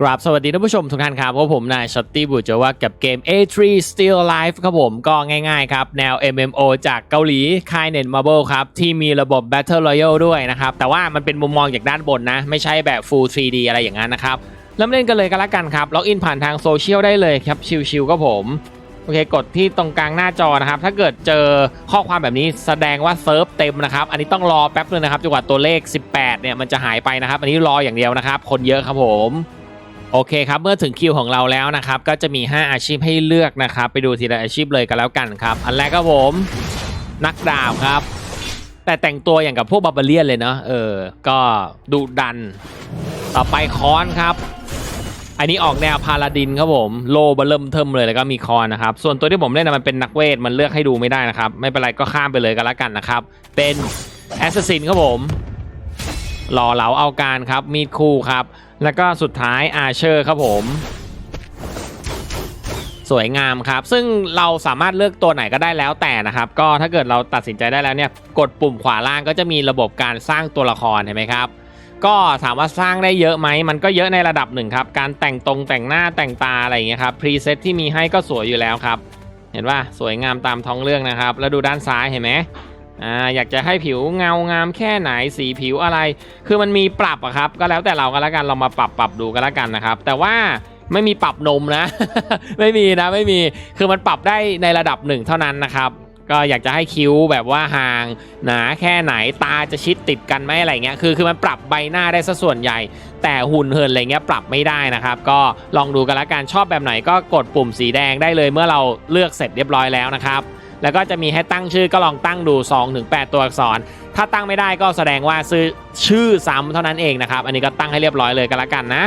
กราบสวัสดีท่านผู้ชมทุกท่านครับก็ผมนายช็อตตี้บูจว่ากับเกม A3 Still Alive ครับผมก็ง่ายๆครับ แนว MMO จากเกาหลีค่ายเน็ตมาร์เบลครับ ที่มีระบบ Battle Royale ด้วยนะครับ แต่ว่ามันเป็นมุมมองจากด้านบนนะ ไม่ใช่แบบ Full 3D อะไรอย่างนั้นนะครับ เริ่มเล่นกันเลยกันละกันครับ ล็อกอินผ่านทางโซเชียลได้เลยครับ ชิวๆครับผมโอเค กดที่ตรงกลางหน้าจอนะครับ ถ้าเกิดเจอข้อความแบบนี้แสดงว่าเซิร์ฟเต็มนะครับ อันนี้ต้องรอแป๊บนึงนะครับจนกว่าตัวเลข 18เนี่ยมันจะหายไปนะครับ อันนี้รออย่างเดียวนะครับ คนเยอะครับผม โอเคครับ เมื่อถึงคิวของเราแล้วนะครับ ก็จะมี 5 อาชีพให้เลือกนะครับ ไปดูทีละอาชีพเลยกันแล้วกันครับ อันแรกครับผมนักดาบครับ แต่แต่งตัวอย่างกับพวกบาร์เบเลียนเลยเนาะเออ ก็ดุดัน ต่อไปค้อนครับ อันนี้ออกแนวพาลาดินครับผม โลเบอร์เริ่มเทิมเลยแล้วก็มีคอนนะครับ ส่วนตัวที่ผมเล่นนะมันเป็นนักเวท มันเลือกให้ดูไม่ได้นะครับ ไม่เป็นไรก็ข้ามไปเลยกันแล้วกันนะครับ เป็นแอสซัสซินครับผมหล่อเหลาเอาการครับมีดคู่ครับ แล้วก็สุดท้ายอาเชอร์ครับผม สวยงามครับ ซึ่งเราสามารถเลือกตัวไหนก็ได้แล้วแต่นะครับ ก็ถ้าเกิดเราตัดสินใจได้แล้วเนี่ย กดปุ่มขวาล่างก็จะมีระบบการสร้างตัวละครเห็นไหมครับก็ถามว่าสร้างได้เยอะไหม มันก็เยอะในระดับหนึ่งครับ การแต่งตรงแต่งหน้าแต่งตาอะไรอย่างเงี้ยครับพรีเซตที่มีให้ก็สวยอยู่แล้วครับ เห็นว่าสวยงามตามท้องเรื่องนะครับ แล้วดูด้านซ้ายเห็นไหม อ่าอยากจะให้ผิวเงางามแค่ไหนสีผิวอะไร คือมันมีปรับอะครับ ก็แล้วแต่เราก็แล้วกันเรามาปรับปรับดูกันแล้วกันนะครับ แต่ว่าไม่มีปรับนมนะ ไม่มีนะไม่มีคือมันปรับได้ในระดับหนึ่งเท่านั้นนะครับ ก็อยากจะให้คิ้วแบบว่าห่างหนาแค่ไหนตาจะชิดติดกันไหมอะไรเงี้ยคือคือมันปรับใบหน้าได้ซะส่วนใหญ่ แต่หุ่นเหินอะไรเงี้ยปรับไม่ได้นะครับ ก็ลองดูกันละกันชอบแบบไหนก็กดปุ่มสีแดงได้เลยเมื่อเราเลือกเสร็จเรียบร้อยแล้วนะครับ แล้วก็จะมีให้ตั้งชื่อก็ลองตั้งดู2ถึง8ตัวอักษร ถ้าตั้งไม่ได้ก็แสดงว่าซื้อชื่อซ้ำเท่านั้นเองนะครับ อันนี้ก็ตั้งให้เรียบร้อยเลยกันละกันนะ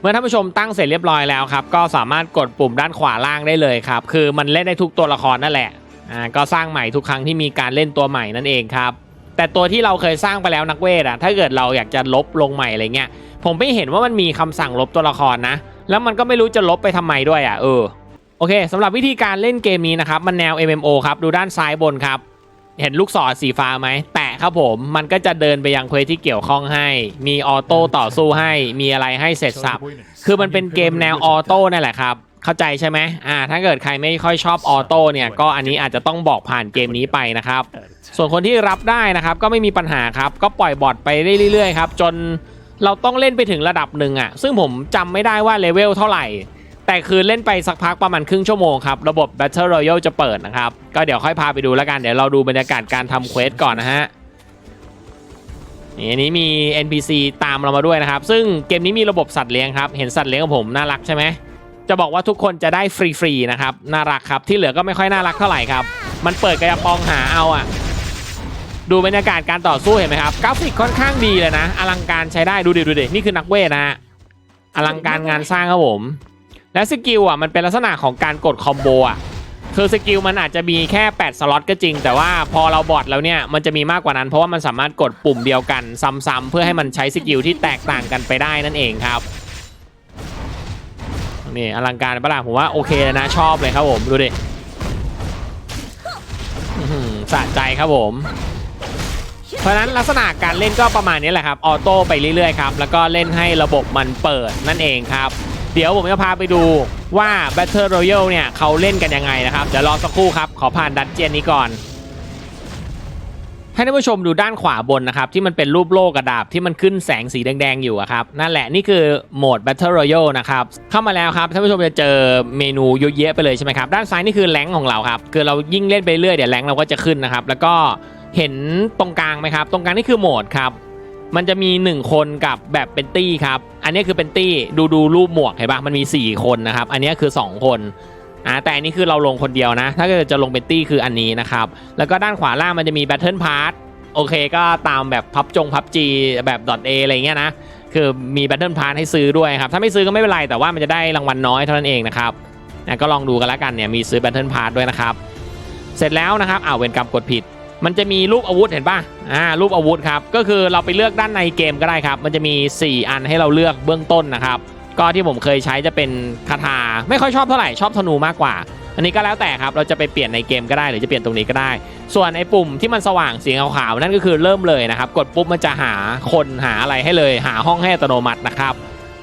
เมื่อท่านผู้ชมตั้งเสร็จเรียบร้อยแล้วครับ ก็สามารถกดปุ่มด้านขวาล่างได้เลยครับ คือมันเล่นได้ทุกตัวละครนั่นแหละอ่าก็สร้างใหม่ทุกครั้งที่มีการเล่นตัวใหม่นั่นเองครับ แต่ตัวที่เราเคยสร้างไปแล้วนักเวทอะถ้าเกิดเราอยากจะลบลงใหม่อะไรเงี้ยผมไม่เห็นว่ามันมีคำสั่งลบตัวละครนะ แล้วมันก็ไม่รู้จะลบไปทำไมด้วยอะเออ โอเคสำหรับวิธีการเล่นเกมนี้นะครับ มันแนว MMO ครับ ดูด้านซ้ายบนครับ เห็นลูกศรสีฟ้าไหม แตะครับผม มันก็จะเดินไปยังเควสที่เกี่ยวข้องให้ มีออโต้ต่อสู้ให้ มีอะไรให้เสร็จสับ คือมันเป็นเกมแนวออโต้นั่นแหละครับ เข้าใจใช่ไหมอ่า ถ้าเกิดใครไม่ค่อยชอบออโต้เนี่ย ก็อันนี้อาจจะต้องบอกผ่านเกมนี้ไปนะครับ ส่วนคนที่รับได้นะครับก็ไม่มีปัญหาครับ ก็ปล่อยบอทไปเรื่อยๆครับ จนเราต้องเล่นไปถึงระดับหนึ่งอะ่ะ ซึ่งผมจำไม่ได้ว่าเลเวลเท่าไหร่ แต่คือเล่นไปสักพักประมาณครึ่งชั่วโมงครับ ระบบ Battle Royale จะเปิดนะครับ ก็เดี๋ยวค่อยพาไปดูแล้วกัน เดี๋ยวเราดูบรรยากาศการทำเควสก่อนนะฮะนี่อันนี้มี NPC ตามเรามาด้วยนะครับ ซึ่งเกมนี้มีระบบสัตว์เลี้ยงครับ เห็นสัตว์เลี้ยงของผมน่ารักใช่ไหมจะบอกว่าทุกคนจะได้ฟรีๆนะครับ น่ารักครับ ที่เหลือก็ไม่ค่อยน่ารักเท่าไหร่ครับ มันเปิดกระปองหาเอาอะดูบรรยากาศการต่อสู้เห็นไหมครับ กราฟิกค่อนข้างดีเลยนะ อลังการใช้ได้ดูดิดูดินี่คือนักเวทนะฮะอลังการงานสร้างครับผม และสกิลอะมันเป็นลักษณะของการกดคอมโบอะคือสกิลมันอาจจะมีแค่ 8 สล็อตก็จริง แต่ว่าพอเราบอดแล้วเนี่ยมันจะมีมากกว่านั้น เพราะว่ามันสามารถกดปุ่มเดียวกันซ้ำๆเพื่อให้มันใช้สกิลที่แตกต่างกันไปได้นั่นเองครับนี่อลังการปะล่ะผมว่าโอเคเลยนะชอบเลยครับผมดูดิสะใจครับผม เพราะนั้นลักษณะการเล่นก็ประมาณนี้แหละครับออโต้ไปเรื่อยๆครับแล้วก็เล่นให้ระบบมันเปิดนั่นเองครับ เดี๋ยวผมจะพาไปดูว่า Battle Royale เนี่ยเขาเล่นกันยังไงนะครับ เดี๋ยวรอสักครู่ครับ ขอผ่านดันเจียนนี้ก่อนให้ท่านผู้ชมดูด้านขวาบนนะครับ ที่มันเป็นรูปโล่กระดาบที่มันขึ้นแสงสีแดง ๆ อยู่ครับ นั่นแหละนี่คือโหมด Battle Royale นะครับ เข้ามาแล้วครับท่านผู้ชมจะเจอเมนูเยอะแยะไปเลยใช่ไหมครับ ด้านซ้ายนี่คือแรงของเราครับ คือเรายิ่งเล่นไปเรื่อยเดี๋ยวแรงเราก็จะขึ้นนะครับ แล้วก็เห็นตรงกลางไหมครับ ตรงกลางนี่คือโหมดครับ มันจะมี 1 คนกับแบบเป็นตี้ครับ อันนี้คือเป็นตี้ดูดูรูปหมวกเห็นปะมันมี 4 คนนะครับ อันนี้คือ 2 คนอ่าแต่อันนี้คือเราลงคนเดียวนะ ถ้าเกิดจะลงเป็นตี้คืออันนี้นะครับ แล้วก็ด้านขวาล่างมันจะมี Battle Pass โอเคก็ตามแบบพับจงพับจีแบบ .a อะไรเงี้ยนะ คือมี Battle Pass ให้ซื้อด้วยครับ ถ้าไม่ซื้อก็ไม่เป็นไร แต่ว่ามันจะได้รางวัลน้อยเท่านั้นเองนะครับนะก็ลองดูกันล้วกันเนี่ยมีซื้อ Battle Pass ด้วยนะครับ เสร็จแล้วนะครับอ้าวเวรกรรมกดผิด มันจะมีรูปอาวุธเห็นป่ะอ่ารูปอาวุธครับ ก็คือเราไปเลือกด้านในเกมก็ได้ครับ มันจะมี 4 อันให้เราเลือกเบื้องต้นนะครับ ก็ที่ผมเคยใช้จะเป็นคาถาไม่ค่อยชอบเท่าไหร่ชอบธนูมากกว่า อันนี้ก็แล้วแต่ครับ เราจะไปเปลี่ยนในเกมก็ได้หรือจะเปลี่ยนตรงนี้ก็ได้ ส่วนไอ้ปุ่มที่มันสว่างสีขาวๆนั่นก็คือเริ่มเลยนะครับ กดปุ๊บมันจะหาคนหาอะไรให้เลย หาห้องให้อัตโนมัตินะครับ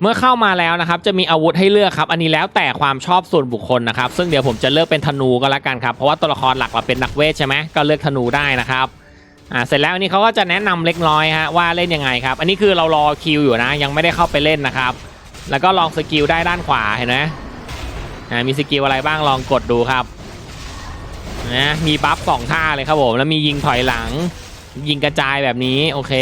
เมื่อเข้ามาแล้วนะครับจะมีอาวุธให้เลือกครับอันนี้แล้วแต่ความชอบส่วนบุคคลนะครับซึ่งเดี๋ยวผมจะเลือกเป็นธนูก็แล้วกันครับเพราะว่าตัวละครหลักเราเป็นนักเวทใช่ไหมก็เลือกธนูได้นะครับอ่าเสร็จแล้วอันนี้เขาก็จะแนะนำเล็กน้อยฮะว่าเล่นยังไงครับ อันนี้คือเรารอคิวอยู่นะ ยังไม่ได้เข้าไปเล่นนะครับ แล้วก็ลองสกิลได้ด้านขวาเห็นไหมอ่ามีสกิลอะไรบ้างลองกดดูครับนะมีบัฟสองท่าเลยครับผมแล้วมียิงถอยหลัง ยิงกระจายแบบนี้โอเค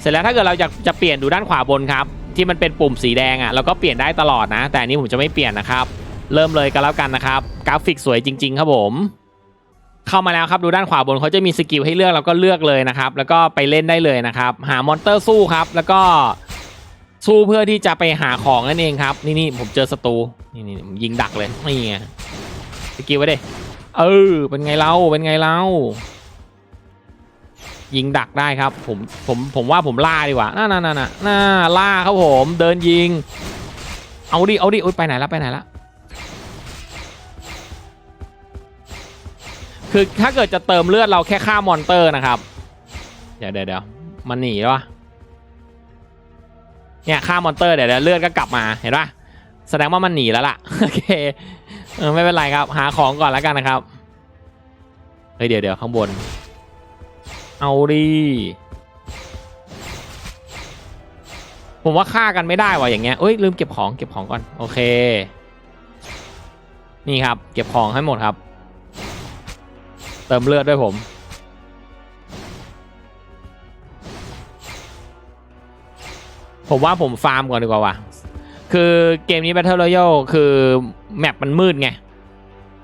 เสร็จแล้วถ้าเกิดเราจะจะเปลี่ยนดูด้านขวาบนครับ ที่มันเป็นปุ่มสีแดงอะ่ะเราก็เปลี่ยนได้ตลอดนะ แต่อันนี้ผมจะไม่เปลี่ยนนะครับ เริ่มเลยกันแล้วกันนะครับ กราฟิกสวยจริง ๆ ครับผม เข้ามาแล้วครับดูด้านขวาบนเขาจะมีสกิลให้เลือกเราก็เลือกเลยนะครับ แล้วก็ไปเล่นได้เลยนะครับ หามอนเตอร์สู้ครับ แล้วก็สู้เพื่อที่จะไปหาของนั่นเองครับ นี่นี่ผมเจอศัตรูนี่นี่ผมยิงดักเลยนี่ไงสกิลไว้ดิเออเป็นไงเล่าเป็นไงเล่า ยิงดักได้ครับ ผมผมผมว่าผมล่าดีกว่าน่าน่าน่าน่าล่าครับผมเดินยิง เอาดิเอาดิโอ๊ยไปไหนละไปไหนละคือถ้าเกิดจะเติมเลือดเราแค่ฆ่ามอนเตอร์นะครับ เดี๋ยวเดี๋ยวเดี๋ยวมันหนีแล้ววะเนี่ยฆ่ามอนเตอร์เดี๋ยวเดี๋ยวเลือดก็กลับมาเห็นปะแสดงว่ามันหนีแล้วล่ะโอเคเออไม่เป็นไรครับ หาของก่อนแล้วกันนะครับเฮ้ยเดี๋ยวเดี๋ยวข้างบน เอาดิผมว่าฆ่ากันไม่ได้ว่ะอย่างเงี้ยเอ้ยลืมเก็บของเก็บของก่อนโอเค นี่ครับ เก็บของให้หมดครับ เติมเลือดด้วยผม ผมว่าผมฟาร์มก่อนดีกว่าว่ะคือเกมนี้ Battle Royale คือแมปมันมืดไง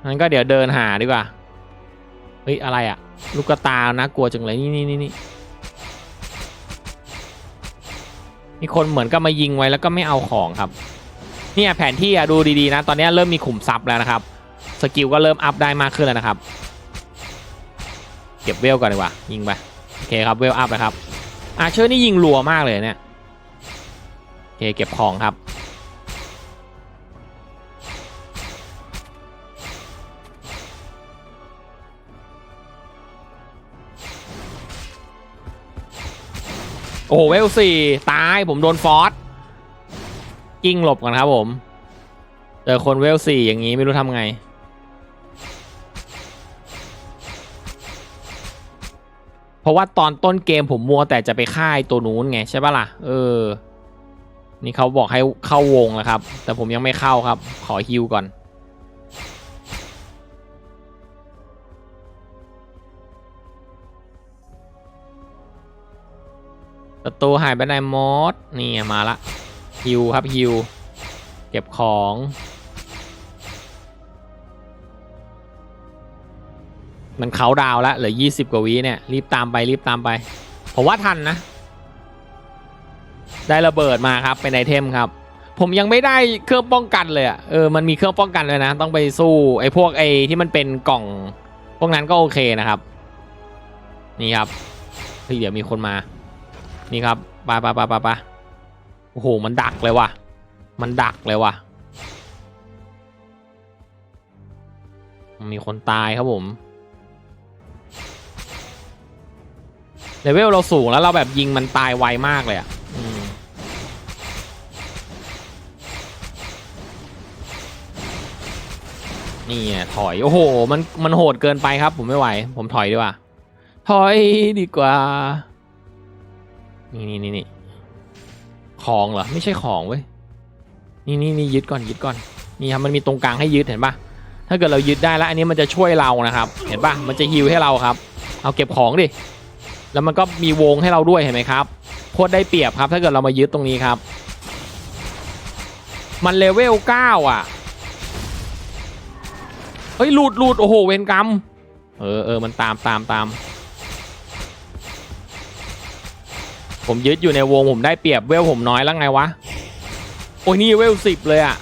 งั้นก็เดี๋ยวเดินหาดีกว่าเฮ้ยอะไรอะ ลูกตานะกลัวจังเลยนี่นี่นี่นี่มีคนเหมือนกับมายิงไว้แล้วก็ไม่เอาของครับ เนี่ยแผนที่อะดูดีๆนะ ตอนนี้เริ่มมีขุมทรัพย์แล้วนะครับ สกิลก็เริ่มอัพได้มากขึ้นแล้วนะครับ เก็บเวลก่อนดีกว่า ยิงไป โอเคครับเวลอัพนะครับอาเชอร์นี่ยิงรัวมากเลยเนี่ย โอเคเก็บของครับ โอ้โหเวลสี่ตายผมโดนฟอสกิ้งหลบก่อนครับผมเจอคนเวลสี่อย่างนี้ไม่รู้ทำไง เพราะว่าตอนต้นเกมผมมัวแต่จะไปฆ่าไอตัวนู้นไงใช่ปะล่ะ เออ นี่เขาบอกให้เข้าวงแล้วครับ แต่ผมยังไม่เข้าครับ ขอฮิวก่อน ศัตรูหายไปไหนหมดนี่มาละฮิวครับฮิวเก็บของมันเขาดาวแล้วเหลือ20กว่าวิเนี่ยรีบตามไปรีบตามไปผมว่าทันนะ ได้ระเบิดมาครับเป็นไอเทมครับ ผมยังไม่ได้เครื่องป้องกันเลยอะเออมันมีเครื่องป้องกันเลยนะ ต้องไปสู้ไอ้พวกไอ้ที่มันเป็นกล่อง พวกนั้นก็โอเคนะครับ นี่ครับเดี๋ยวมีคนมา นี่ครับไปไปไปไปไปโอ้โห มันดักเลยว่ะ มันดักเลยว่ะ มีคนตายครับผมเลเวลเราสูงแล้วเราแบบยิงมันตายไวมากเลยอะนี่ถอย โอ้โห มันมันโหดเกินไปครับ ผมไม่ไหว ผมถอยดีกว่า ถอยดีกว่า นี่นี่นี่นี่ของเหรอไม่ใช่ของเว้ยนี่นี่นี่ยึดก่อนยึดก่อนนี่ครับมันมีตรงกลางให้ยึดเห็นปะถ้าเกิดเรายึดได้แล้ว อันนี้มันจะช่วยเรานะครับ เห็นปะมันจะฮิวให้เราครับ เอาเก็บของดิแล้วมันก็มีวงให้เราด้วยเห็นไหมครับโคตรได้เปรียบครับ ถ้าเกิดเรามายึดตรงนี้ครับ มันเลเวลเก้าอะเฮ้ยหลุดหลุดโอ้โหเวรกรรมเออเออมันตามตามตาม ผมยึดอยู่ในวงผมได้เปรียบเวลผมน้อยแล้วไงวะ โอ้ยนี่เวลสิบเลยอะ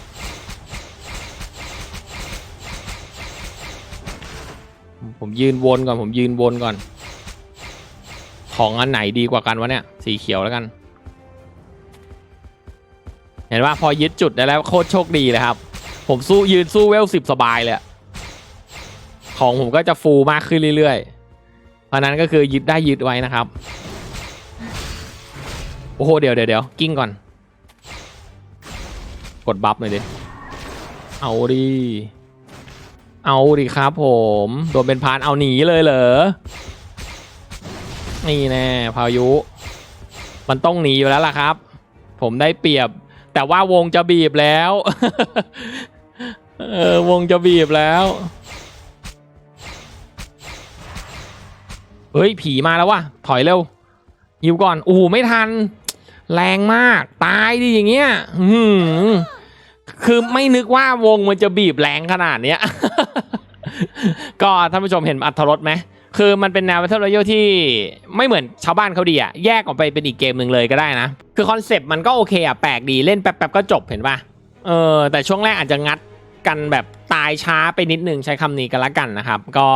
ผมยืนวนก่อนผมยืนวนก่อน ของอันไหนดีกว่ากันวะเนี่ย สีเขียวแล้วกัน เห็นว่าพอยึดจุดได้แล้วโคตรโชคดีเลยครับ ผมสู้ยืนสู้เวลสิบสบายเลยของผมก็จะฟูมากขึ้นเรื่อยๆ เพราะนั้นก็คือยึดได้ยึดไว้นะครับ โอ้โห เดี๋ยวเดี๋ยวเดี๋ยวกิ้งก่อน กดบัฟหน่อยดิ เอาดิ เอาดิครับผม โดนเป็นพานเอาหนีเลยเหรอ นี่แน่พายุ มันต้องหนีอยู่แล้วล่ะครับ ผมได้เปรียบ แต่ว่าวงจะบีบแล้ว เออ วงจะบีบแล้ว เฮ้ย ผีมาแล้ววะถอยเร็วยิวก่อนโอ้ไม่ทัน แรงมาก ตายดิอย่างเงี้ยหือคือไม่นึกว่าวงมันจะบีบแรงขนาดเนี้ย ก็ท่านผู้ชมเห็นอัธรสไหมคือมันเป็นแนว Battle Royale ที่ไม่เหมือนชาวบ้านเขาดีอะแยกออกไปเป็นอีกเกมหนึ่งเลยก็ได้นะ คือคอนเซปต์มันก็โอเคอะแปลกดีเล่นแป๊บๆก็จบเห็นปะเออ แต่ช่วงแรกอาจจะงัดกันแบบตายช้าไปนิดนึงใช้คำนี้กันละกันนะครับ ก็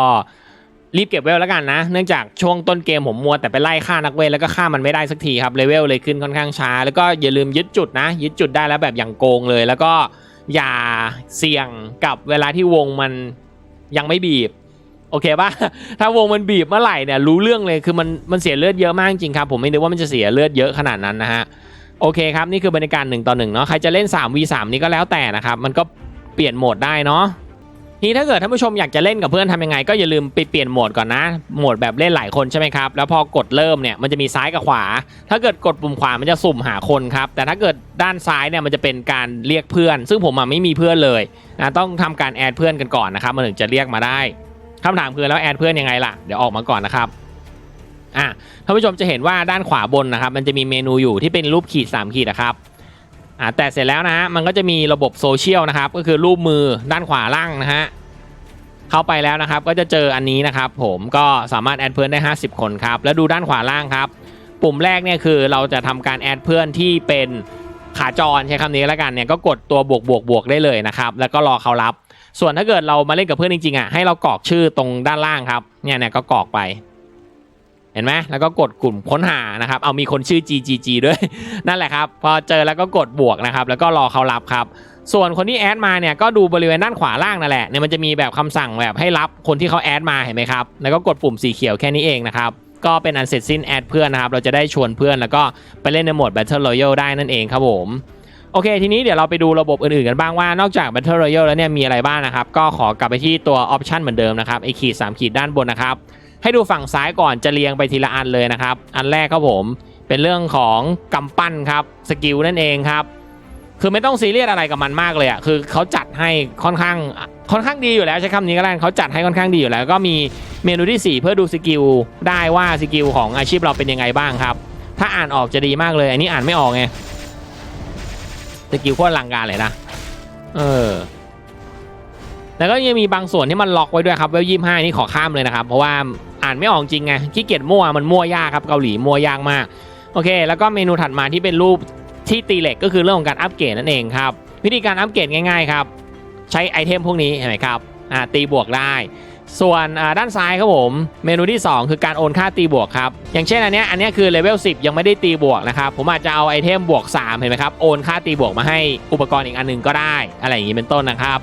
รีบเก็บเวลแล้วกันนะ เนื่องจากช่วงต้นเกมผมมัวแต่ไปไล่ฆ่านักเวทแล้วก็ฆ่ามันไม่ได้สักทีครับเลเวลเลยขึ้นค่อนข้างช้า แล้วก็อย่าลืมยึดจุดนะ ยึดจุดได้แล้วแบบอย่างโกงเลย แล้วก็อย่าเสี่ยงกับเวลาที่วงมันยังไม่บีบ โอเคปะถ้าวงมันบีบเมื่อไหร่เนี่ยรู้เรื่องเลยคือมันมันเสียเลือดเยอะมากจริงครับ ผมไม่นึกว่ามันจะเสียเลือดเยอะขนาดนั้นนะฮะโอเคครับนี่คือบรรยากาศ1ต่อ1เนาะใครจะเล่น 3v3 นี้ก็แล้วแต่นะครับมันก็เปลี่ยนโหมดได้เนาะ นี่ถ้าเกิดท่านผู้ชมอยากจะเล่นกับเพื่อนทำยังไง ก็อย่าลืมไปเปลี่ยนโหมดก่อนนะโหมดแบบเล่นหลายคนใช่ไหมครับแล้วพอกดเริ่มเนี่ยมันจะมีซ้ายกับขวา ถ้าเกิดกดปุ่มขวามันจะสุ่มหาคนครับแต่ถ้าเกิดด้านซ้ายเนี่ยมันจะเป็นการเรียกเพื่อน ซึ่งผมอะไม่มีเพื่อนเลยนะต้องทำการแอดเพื่อนกันก่อนนะครับมันถึงจะเรียกมาได้คำถามคือแล้วแอดเพื่อนยังไงล่ะเดี๋ยวออกมาก่อนนะครับอะท่านผู้ชมจะเห็นว่าด้านขวาบนนะครับมันจะมีเมนูอยู่ที่เป็นรูปขีด3ขีดนะครับ อ่าแต่เสร็จแล้วนะฮะมันก็จะมีระบบโซเชียลนะครับก็คือรูปมือด้านขวาล่างนะฮะเข้าไปแล้วนะครับก็จะเจออันนี้นะครับผมก็สามารถแอดเพื่อนได้ 50 คนครับแล้วดูด้านขวาล่างครับ ปุ่มแรกเนี่ยคือเราจะทำการแอดเพื่อนที่เป็นขาจรใช้คำนี้แล้วกันเนี่ยก็กดตัวบวกบวกบวกได้เลยนะครับแล้วก็รอเขารับ ส่วนถ้าเกิดเรามาเล่นกับเพื่อนจริงๆอะให้เรากรอกชื่อตรงด้านล่างครับเนี่ยเนี่ยก็กรอกไป เห็นไหมแล้วก็กดกลุ่มค้นหานะครับเอามีคนชื่อ GGG ด้วยนั่นแหละครับพอเจอแล้วก็กดบวกนะครับแล้วก็รอเขารับครับส่วนคนที่แอดมาเนี่ยก็ดูบริเวณด้านขวาล่างนั่นแหละเนี่ยมันจะมีแบบคำสั่งแบบให้รับคนที่เขาแอดมาเห็นไหมครับแล้วก็กดปุ่มสีเขียวแค่นี้เองนะครับก็เป็นอันเสร็จสิ้นแอดเพื่อนนะครับเราจะได้ชวนเพื่อนแล้วก็ไปเล่นในโหมด Battle Royale ได้นั่นเองครับผมโอเค ทีนี้เดี๋ยวเราไปดูระบบอื่นๆ กันบ้างว่านอกจาก Battle Royale แล้วเนี่ยมีอะไรบ้างนะครับ ก็ขอกลับไปที่ตัว Option เหมือนเดิมนะครับไอขีด3ขีดด้านบนนะครับ ให้ดูฝั่งซ้ายก่อนจะเรียงไปทีละอันเลยนะครับ อันแรกครับผมเป็นเรื่องของกำปั้นครับสกิลนั่นเองครับ คือไม่ต้องซีเรียสอะไรกับมันมากเลยอะคือเขาจัดให้ค่อนข้างค่อนข้างดีอยู่แล้วใช้คำนี้ก็ได้เขาจัดให้ค่อนข้างดีอยู่แล้ว ก็มีเมนูที่ 4 เพื่อดูสกิลได้ว่าสกิลของอาชีพเราเป็นยังไงบ้างครับ ถ้าอ่านออกจะดีมากเลย อันนี้อ่านไม่ออกไงสกิลโคตรลังการเลยนะ เออ แล้วก็ยังมีบางส่วนที่มันล็อกไว้ด้วยครับเวลยี่ห้านี่ขอข้ามเลยนะครับ เพราะว่า อ่านไม่ออกจริงไงขี้เกียจมั่วมันมั่วยากครับเกาหลีมั่วยากมากโอเค แล้วก็เมนูถัดมาที่เป็นรูปที่ตีเหล็กก็คือเรื่องของการอัปเกรดนั่นเองครับวิธีการอัปเกรดง่ายๆครับใช้ไอเทมพวกนี้เห็นไหมครับอ่าตีบวกได้ส่วนด้านซ้ายครับผมเมนูที่ 2 คือการโอนค่าตีบวกครับอย่างเช่นอันเนี้ยอันเนี้ยคือเลเวล10 ยังไม่ได้ตีบวกนะครับผมอาจจะเอาไอเทมบวก 3 เห็นไหมครับโอนค่าตีบวกมาให้อุปกรณ์อีกอันหนึงก็ได้ อะไรอย่างนี้เป็นต้นนะครับ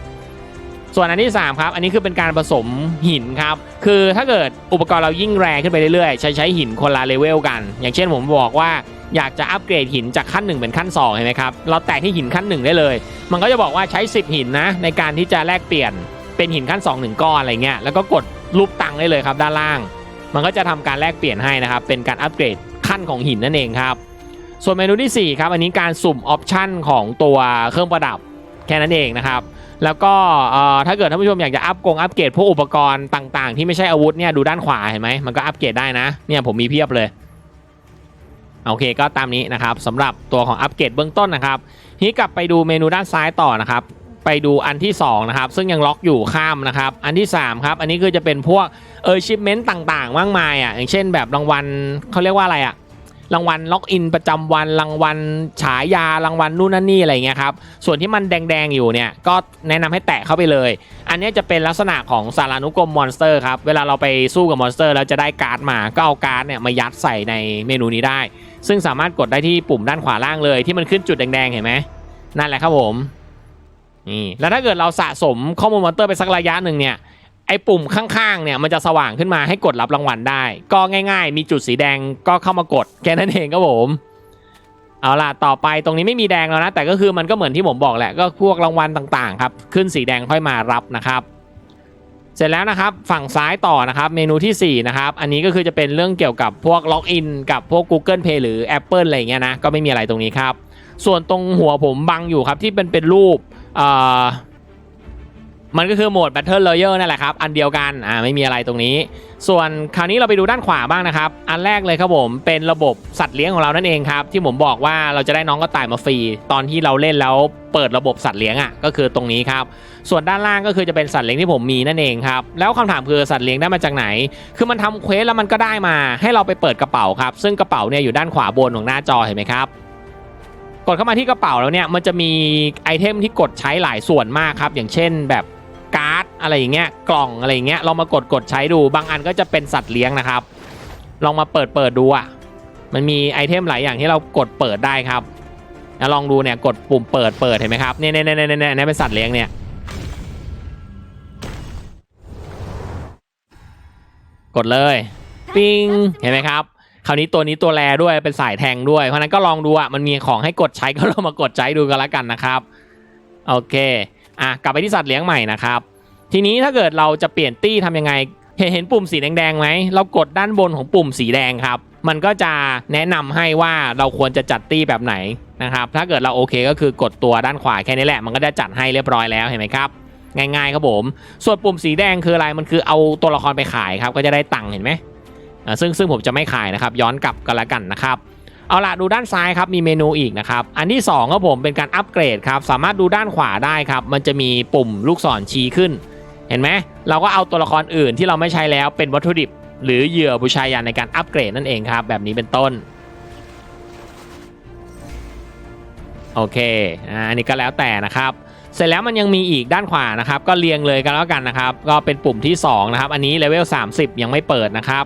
ส่วนอันที่ 3 ครับ อันนี้คือเป็นการผสมหินครับ คือถ้าเกิดอุปกรณ์เรายิ่งแรงขึ้นไปเรื่อยๆ ใช้ใช้หินคนละเลเวลกัน อย่างเช่นผมบอกว่าอยากจะอัปเกรดหินจากขั้น 1 เป็นขั้น2เห็นไหมครับ เราแตะที่หินขั้น 1 ได้เลย มันก็จะบอกว่าใช้ 10 หินนะในการที่จะแลกเปลี่ยนเป็นหินขั้น2 1ก้อนอะไรเงี้ย แล้วก็กดรูปตังได้เลยครับด้านล่าง มันก็จะทำการแลกเปลี่ยนให้นะครับ เป็นการอัปเกรดขั้นของหินนั่นเองครับ ส่วนเมนูที่4ครับ อันนี้การสุ่มออปชั่นของตัวเครื่องประดับ แค่นั้นเองนะครับ แล้วก็ถ้าเกิดท่านผู้ชมอยากจะอัปกงอัปเกรดพวกอุปกรณ์ต่างๆ ที่ไม่ใช่อาวุธเนี่ยดูด้านขวาเห็นไหมมันก็อัปเกรดได้นะเนี่ยผมมีเพียบเลยโอเคก็ตามนี้นะครับสำหรับตัวของอัปเกรดเบื้องต้นนะครับทีนี้กลับไปดูเมนูด้านซ้ายต่อนะครับ ไปดูอันที่2นะครับซึ่งยังล็อกอยู่ข้ามนะครับ อันที่3ครับอันนี้คือจะเป็นพวกเออชิปเมนต์ต่างๆมากมายอะอย่างเช่นแบบรางวัลเขาเรียกว่าอะไรอะ รางวัลล็อกอินประจำวันรางวัลฉายารางวัลนู่นนั่นนี่อะไรเงี้ยครับส่วนที่มันแดงๆอยู่เนี่ยก็แนะนำให้แตะเข้าไปเลย อันนี้จะเป็นลักษณะของสารานุกรมมอนสเตอร์ครับเวลาเราไปสู้กับมอนสเตอร์แล้วจะได้การ์ดมาก็เอาการ์ดเนี่ยมายัดใส่ในเมนูนี้ได้ ซึ่งสามารถกดได้ที่ปุ่มด้านขวาล่างเลย ที่มันขึ้นจุดแดงๆเห็นไหมนั่นแหละครับผมนี่แล้วถ้าเกิดเราสะสมข้อมูลมอนสเตอร์ไปสักระยะหนึ่งเนี่ย ไอ้ปุ่มข้างๆเนี่ยมันจะสว่างขึ้นมาให้กดรับรางวัลได้ ก็ง่ายๆ มีจุดสีแดงก็เข้ามากดแค่นั้นเองครับผมเอาล่ะต่อไปตรงนี้ไม่มีแดงแล้วนะ แต่ก็คือมันก็เหมือนที่ผมบอกแหละก็พวกรางวัลต่างๆครับขึ้นสีแดงค่อยมารับนะครับ เสร็จแล้วนะครับฝั่งซ้ายต่อนะครับเมนูทีสี่4นะครับอันนี้ก็คือจะเป็นเรื่องเกี่ยวกับพวกล็อกอินกับพวก Google Pay หรือ Apple อะไรเงี้ยนะก็ไม่มีอะไรตรงนี้ครับ ส่วนตรงหัวผมบังอยู่ครับที่เป็นเป็นรูปอ่อ มันก็คือโหมด Battle Royale นั่นแหละครับ อันเดียวกันอ่าไม่มีอะไรตรงนี้ ส่วนคราวนี้เราไปดูด้านขวาบ้างนะครับ อันแรกเลยครับผมเป็นระบบสัตว์เลี้ยงของเรานั่นเองครับ ที่ผมบอกว่าเราจะได้น้องกระต่ายมาฟรีตอนที่เราเล่นแล้วเปิดระบบสัตว์เลี้ยงอะก็คือตรงนี้ครับ ส่วนด้านล่างก็คือจะเป็นสัตว์เลี้ยงที่ผมมีนั่นเองครับแล้วคำถามคือสัตว์เลี้ยงได้มาจากไหน คือมันทำเควสแล้วมันก็ได้มาให้เราไปเปิดกระเป๋าครับซึ่งกระเป๋าเนี่ยอยู่ด้านขวาบนของหน้าจอเห็นไหมครับกดเข้ามาที่กระเป๋าแล้วเนี่ยมันจะมีไอเทมที่กดใช้หลายส่วนมากครับ อย่างเช่นแบบ การ์ดอะไรอย่างเงี้ยกล่องอะไรอย่างเงี้ยเรามากดกดใช้ดูบางอันก็จะเป็นสัตว์เลี้ยงนะครับ ลองมาเปิดเปิดดูอะมันมีไอเทมหลายอย่างที่เรากดเปิดได้ครับแล้วลองดูเนี่ยกดปุ่มเปิดเปิดเห็นไหมครับเนี่ยเนี่ยเนี่ยเนี่ยเนเป็นสัตว์เลี้ยงเนี่ยกดเลยปิ้งเห็นไหมครับคราวนี้ตัวนี้ตัวแรด้วยเป็นสายแทงด้วยเพราะฉะนั้นก็ลองดูอะมันมีของให้กดใช้ก็ลองมากดใช้ดูกันละกันนะครับโอเค อะกลับไปที่สัตว์เลี้ยงใหม่นะครับ ทีนี้ถ้าเกิดเราจะเปลี่ยนตี้ทำยังไง เห็นเห็นปุ่มสีแดงๆไหมเรากดด้านบนของปุ่มสีแดงครับ มันก็จะแนะนำให้ว่าเราควรจะจัดตี้แบบไหนนะครับถ้าเกิดเราโอเคก็คือกดตัวด้านขวาแค่นี้แหละมันก็จะจัดให้เรียบร้อยแล้วเห็นไหมครับง่ายๆครับผม ส่วนปุ่มสีแดงคืออะไร มันคือเอาตัวละครไปขายครับ ก็จะได้ตังค์เห็นไหมซึ่งซึ่งผมจะไม่ขายนะครับ ย้อนกลับกันละกันนะครับ เอาล่ะดูด้านซ้ายครับมีเมนูอีกนะครับอันที่2ครับผมเป็นการอัปเกรดครับสามารถดูด้านขวาได้ครับมันจะมีปุ่มลูกศรชี้ขึ้น เห็นไหมเราก็เอาตัวละครอื่นที่เราไม่ใช้แล้วเป็นวัตถุดิบ หรือเหยื่อบูชายันในการอัปเกรดนั่นเองครับแบบนี้เป็นต้นโอเคอ่าอันนี้ก็แล้วแต่นะครับ เสร็จแล้วมันยังมีอีกด้านขวานะครับ ก็เรียงเลยกันแล้วกันนะครับ ก็เป็นปุ่มที่2นะครับ อันนี้เลเวล30 ยังไม่เปิดนะครับ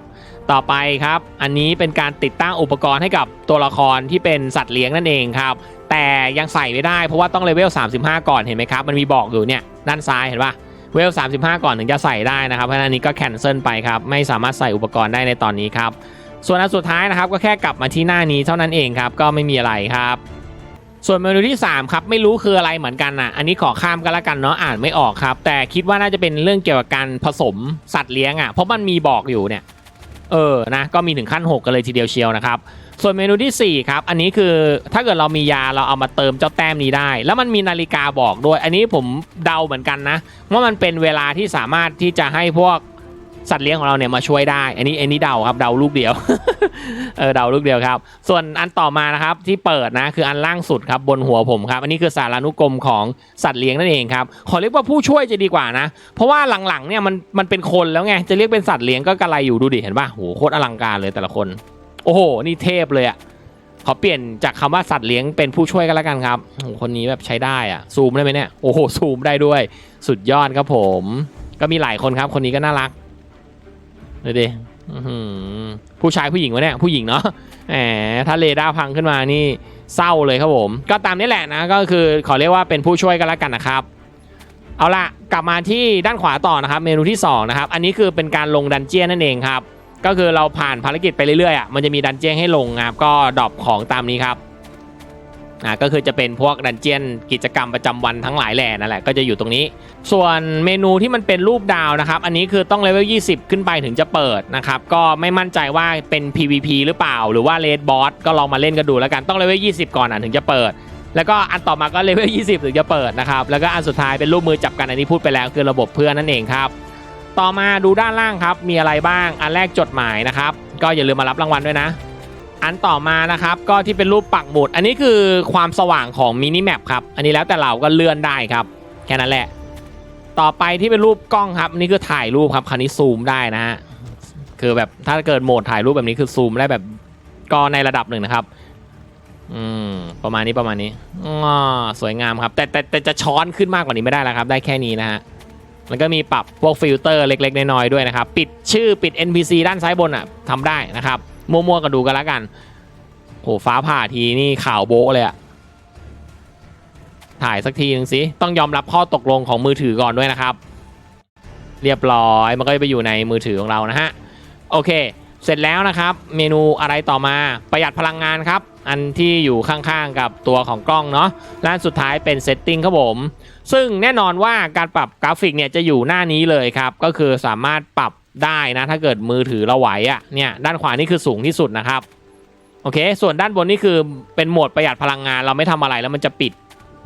ต่อไปครับ อันนี้เป็นการติดตั้งอุปกรณ์ให้กับตัวละครที่เป็นสัตว์เลี้ยงนั่นเองครับ แต่ยังใส่ไม่ได้เพราะว่าต้องเลเวล 35 ก่อนเห็นไหมครับ มันมีบอกอยู่เนี่ยด้านซ้ายเห็นปะเวล 35 ก่อนถึงจะใส่ได้นะครับ เพราะนั้นอันนี้ก็แคนเซิลไปครับ ไม่สามารถใส่อุปกรณ์ได้ในตอนนี้ครับ ส่วนอันสุดท้ายนะครับ ก็แค่กลับมาที่หน้านี้เท่านั้นเองครับ ก็ไม่มีอะไรครับ ส่วนเมนูที่ 3 ครับ ไม่รู้คืออะไรเหมือนกันนะอันนี้ขอข้ามกันละกันเนาะ อ่านไม่ออกครับ แต่คิดว่าน่าจะเป็นเรื่องเกี่ยวกับการผสมสัตว์เลี้ยงอะ เพราะมันมีบอกอยู่เนี่ย เออนะก็มีถึงขั้น 6 กันเลยทีเดียวเชียวนะครับ ส่วนเมนูทีสี่ 4 ครับ อันนี้คือถ้าเกิดเรามียาเราเอามาเติมเจ้าแต้มนี้ได้ แล้วมันมีนาฬิกาบอกด้วย อันนี้ผมเดาเหมือนกันนะ ว่ามันเป็นเวลาที่สามารถที่จะให้พวก สัตว์เลี้ยงของเราเนี่ยมาช่วยได้ อันนี้อันนี้เดาครับเดาลูกเดียวเออเดาลูกเดียวครับ ส่วนอันต่อมานะครับที่เปิดนะคืออันล่างสุดครับบนหัวผมครับอันนี้คือสารานุกรมของสัตว์เลี้ยงนั่นเองครับขอเรียกว่าผู้ช่วยจะดีกว่านะ เพราะว่าหลังๆเนี่ยมันมันเป็นคนแล้วไงจะเรียกเป็นสัตว์เลี้ยงก็กระไรอยู่ดูดิเห็นป่ะโหโคตรอลังการเลยแต่ละคน โอ้โหนี่เทพเลยอะขอเปลี่ยนจากคำว่าสัตว์เลี้ยงเป็นผู้ช่วยกันแล้วกันครับคนนี้แบบใช้ได้อะซูมได้ไหมเนี่ยโอ้โหซูมได้ด้วย สุดยอดครับผม ก็มีหลายคนครับ คนนี้ก็น่ารัก ดูดิผู้ชายผู้หญิงวะเนี่ยผู้หญิงเนาะแหมถ้าเรดาร์พังขึ้นมานี่เศร้าเลยครับผม ก็ตามนี้แหละนะก็คือขอเรียกว่าเป็นผู้ช่วยกันแล้วกันนะครับ เอาละกลับมาที่ด้านขวาต่อนะครับ เมนูที่สองนะครับอันนี้คือเป็นการลงดันเจี้ยนนั่นเองครับ ก็คือเราผ่านภารกิจไปเรื่อยๆอะมันจะมีดันเจี้ยนให้ลงครับก็ดรอปของตามนี้ครับ อ่าก็คือจะเป็นพวกดันเจียนกิจกรรมประจำวันทั้งหลายแหล่นั่นแหละก็จะอยู่ตรงนี้ ส่วนเมนูที่มันเป็นรูปดาวนะครับ อันนี้คือต้องเลเวล 20 ขึ้นไปถึงจะเปิดนะครับ ก็ไม่มั่นใจว่าเป็น PVP หรือเปล่า หรือว่า Red Boss ก็ลองมาเล่นกันดูแล้วกันต้องเลเวล 20 ก่อนอะถึงจะเปิด แล้วก็อันต่อมาก็เลเวล 20 ถึงจะเปิดนะครับ แล้วก็อันสุดท้ายเป็นรูปมือจับกันอันนี้พูดไปแล้วคือระบบเพื่อนนั่นเองครับ ต่อมาดูด้านล่างครับมีอะไรบ้างอันแรกจดหมายนะครับก็อย่าลืมมารับรางวัลด้วยนะ อันต่อมานะครับก็ที่เป็นรูปปักหมุด อันนี้คือความสว่างของมินิแมปครับ อันนี้แล้วแต่เราก็เลื่อนได้ครับ แค่นั้นแหละ ต่อไปที่เป็นรูปกล้องครับอันนี่คือถ่ายรูปครับคราวนี้ซูมได้นะฮะคือแบบถ้าเกิดโหมดถ่ายรูปแบบนี้คือซูมได้แบบก็ในระดับหนึ่งนะครับ อืมประมาณนี้ประมาณนี้อ๋อสวยงามครับ แต่แต่แต่จะช้อนขึ้นมากกว่านี้ไม่ได้แล้วครับ ได้แค่นี้นะฮะแล้วก็มีปรับพวกฟิลเตอร์เล็ก ๆ น้อยๆด้วยนะครับ ปิดชื่อปิด NPC ด้านซ้ายบนอะทำได้นะครับ มั่วๆกันดูกันล้วกันโหฟ้าผ่าทีนี่ข่าวโบ๊ะเลยอะถ่ายสักทีนึงสิต้องยอมรับข้อตกลงของมือถือก่อนด้วยนะครับ เรียบร้อยมันก็จะไปอยู่ในมือถือของเรานะฮะโอเค เสร็จแล้วนะครับ เมนูอะไรต่อมาประหยัดพลังงานครับ อันที่อยู่ข้างๆกับตัวของกล้องเนาะและอันสุดท้ายเป็นเซตติ้งครับผม ซึ่งแน่นอนว่าการปรับกราฟิกเนี่ยจะอยู่หน้านี้เลยครับ ก็คือสามารถปรับ ได้นะ ถ้าเกิดมือถือเราไหวอะ่ะเนี่ยด้านขวานี่คือสูงที่สุดนะครับโอเค ส่วนด้านบนนี่คือเป็นโหมดประหยัดพลังงานเราไม่ทำอะไรแล้วมันจะปิด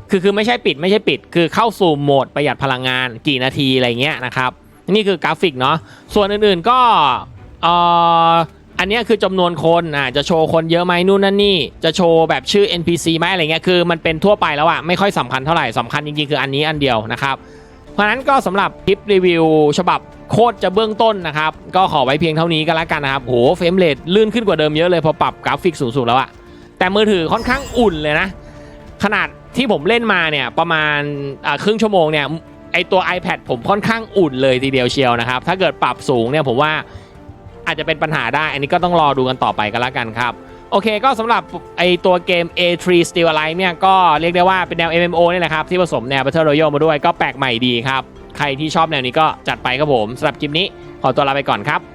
คือคือไม่ใช่ปิดไม่ใช่ปิด คือเข้าสู่โหมดประหยัดพลังงานกี่นาทีอะไรเงี้ยนะครับนี่คือกราฟิกเนาะส่วนอื่นๆก็เอ่ออันนี้คือจำนวนคนอะจะโชว์คนเยอะไหมนู่นนั่นนี่ จะโชว์แบบชื่อ NPC ไหมอะไรเงี้ยคือมันเป็นทั่วไปแล้วอะไม่ค่อยสำคัญเท่าไหร่สำคัญจริงๆคืออันนี้อันเดียวนะครับ เพราะนั้นก็สำหรับคลิปรีวิว ฉบับโคตรจะเบื้องต้นนะครับ ก็ขอไว้เพียงเท่านี้ก็แล้วกันนะครับโหเฟรมเรทลื่นขึ้นกว่าเดิมเยอะเลยพอปรับกราฟิกสูงสุดแล้วอะแต่มือถือค่อนข้างอุ่นเลยนะ ขนาดที่ผมเล่นมาเนี่ยประมาณครึ่งชั่วโมงเนี่ยไอตัว iPad ผมค่อนข้างอุ่นเลยทีเดียวเชียวนะครับ ถ้าเกิดปรับสูงเนี่ยผมว่าอาจจะเป็นปัญหาได้ อันนี้ก็ต้องรอดูกันต่อไปกันแล้วกันครับ โอเคก็สำหรับไอตัวเกม A3 Steel Alive เนี่ยก็เรียกได้ว่าเป็นแนว MMO นี่แหละครับ ที่ผสมแนว Battle Royale มาด้วยก็แปลกใหม่ดีครับ ใครที่ชอบแนวนี้ก็จัดไปครับผมสำหรับคลิปนี้ ขอตัวลาไปก่อนครับ